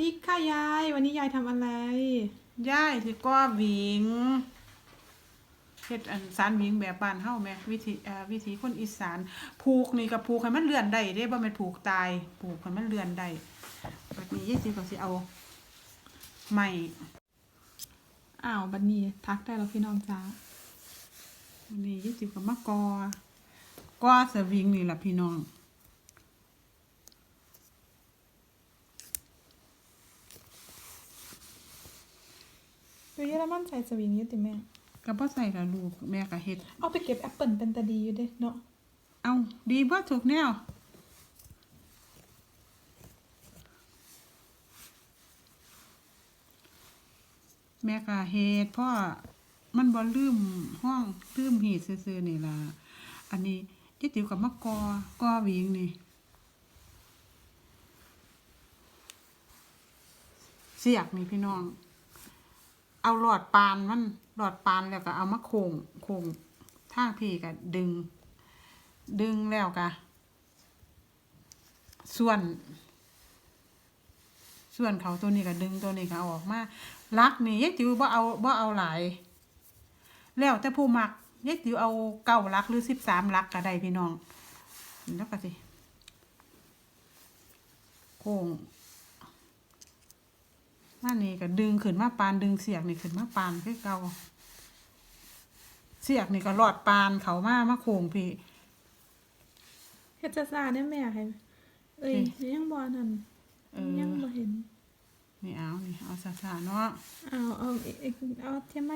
ดีค่ะยาย วันนี้ยายทำอะไรย่ายสิก็หวิงเฮ็ดอันสารหวิงแบบบ้านเฮาแหม่วิธีเอ่อวิธีคนอีสานผูกนี่ก็ผูกให้มันเลื่อนได้เด้บ่แม่นผูกตายผูกให้มันเลื่อนได้บัดนี้ยายสิก็สิเอาไม้อ้าวบัดนี้ทักได้แล้วพี่น้องจ้าอันนี้ยายสิก็มากอกอสวิงนี่ล่ะพี่น้อง อยู่เยอรมันใส่สวิงอยุติแม่ ก็บ่ใส่ละลูกแม่ก็เฮ็ด เอาไปเก็บแอปเปิลเป็นตาดีอยู่เด้เนาะ เอาดีบ่ถูกแนวแม่ก็เฮ็ดเพราะมันบ่ลืมห้องลืมหีดซื่อๆนี่ล่ะอันนี้ยายติ๋วกับมะกอกอหวิงนี่เสียกนี่พี่น้อง เอาหลอดปานมันหลอดปานแล้วก็เอามาโค้งโค้งทางพี่ก็ดึง ดึงแล้วกะส่วน ส่วนเขาตัวนี้ก็ดึงตัวนี้ก็เอาออกมาลักนี่ยายติ๋วบ่เอาบ่เอาหลาย แล้วแต่ผู้มักยายติ๋วเอาเก้าลักหรือสิบสามลักก็ได้พี่น้องแล้วก็สิโค้ง มานี่ก็ดึงขึ้นมาปานดึงเสียกนี่ขึ้นมาปานคือเก่าเสียกนี่ก็หลอดปานเขามามาโค้งพี่เฮ็ดจะซาได้แม่ให้เอ้ยโอเคยังบ่นั่นเออยังบ่เห็นนี่เอานี่เอาซาๆเนาะเอาเอาอีกอีกเอาเทียมไหม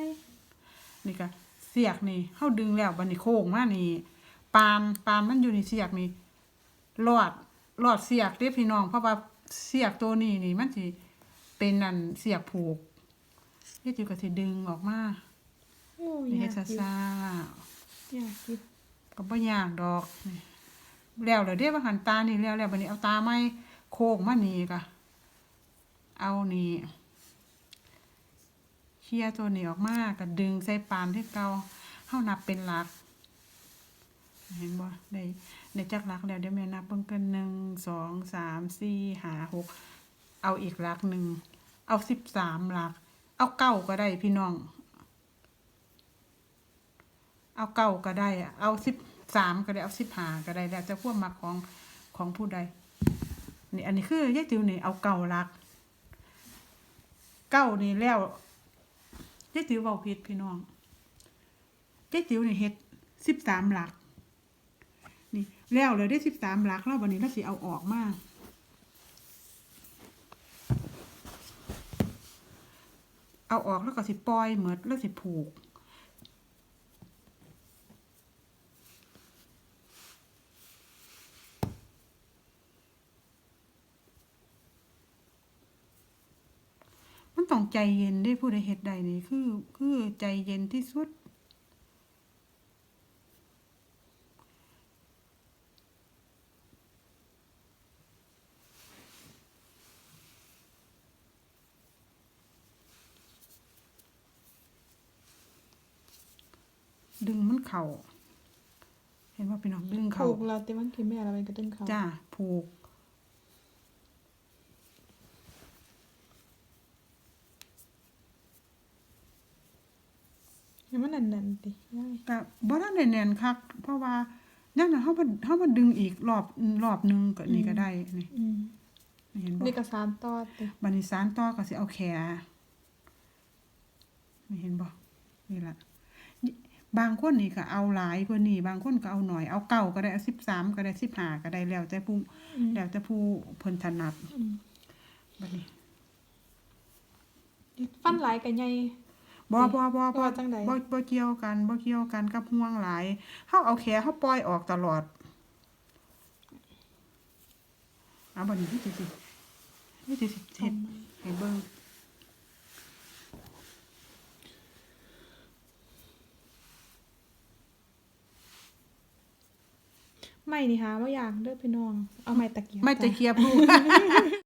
นี่ก็เสียกนี่เฮาดึงแล้วบัดนี้โค้งมานี่ปานปานมันอยู่ในเสียกนี่รอดรอดเสียกเด้พี่น้องเพราะว่าเสียกตัวนี้นี่มันสิ เป็นนั่นเสียกผูกเฮ็ดอยู่ก็สิดึงออกมาโอ้ยนี่อเฮ็ยาดกกินซ่าอยากกินๆก็บ่ยากดอกนี่แล้วเดี๋ยวเด้ว่าหันตานี่แล้วแล้วบัดนี้เอาตาไม้โค้งมานี่ก็เอานี่เคลียร์ตัวนี้ออกมาก็ดึงใส่ปานที่เก่าเฮานับเป็นหลักเห็นบ่ได้ได้จักหลักแล้วเดี๋ยวแม่นับเบิ่งกันหนึ่งสองสามสี่ห้าหกเอาอีกหลักหนึ่ง เอาสิบสามหลัก เอาเก้าก็ได้พี่น้อง เอาเก้าก็ได้อะเอาสิบสามก็ได้ เอาสิบห้าก็ได้แล้วจะควบมาของของผู้ใด นี่อันนี้คือยายติ๋วนี่เอาเก้าหลัก เก้านี่แล้วยายติ๋วเว้าผิดพี่น้องยายติ๋วนี่เฮ็ดสิบสามหลัก นี่แล้วเลยได้สิบสามหลักแล้ววันนี้เราสิเอาออกมา เอาออกแล้วก็สิปล่อยเหมือดแล้วสิผูก มันต้องใจเย็นได้ผู้ใดเหตุใดนี่คือ คือใจเย็นที่สุด ดึงมันเข่า เห็นว่าพี่น้องดึงเข่าผูกเราแต่วันที่แม่เราไปกระดึงเขาจ้าผูกให้มันแน่นๆติยายก็บ่ได้แน่นๆคักเพราะว่านั่นน่ะเฮามาเฮามาดึงอีกรอบรอบหนึงก็นี่ก็ได้นี่อืมเห็นบ่นี่ก็สารต่อติบัดนี้สารต่อก็สิเอาแขนี่เห็นบ่นี่ล่ะ บางคนนี่ก็เอาหลายกว่านี้บางคนก็เอาหน่อยเอาเก้าก็ได้เอา13ก็ได้15ก็ได้แล้วแต่ผู้อืมแล้วแต่ผู้เพิ่นถนัดอืมบัดนี้ฟันหลายกับใหญ่บ่บ่บ่บ่ว่าจังใดบ่บ่เกี่ยวกันบ่เกี่ยวกันกับห่วงหลายเฮาเอาแขเฮาปล่อยออกตลอดเอาบัดนี้ที่สิสิที่สิสิเฮ็ดให้เบิ่ง ไม่นี่หาว่าอยากเด้อพี่น้อง เอาไม้ตะเกียบไม่ตะจ้ะเคียบลูก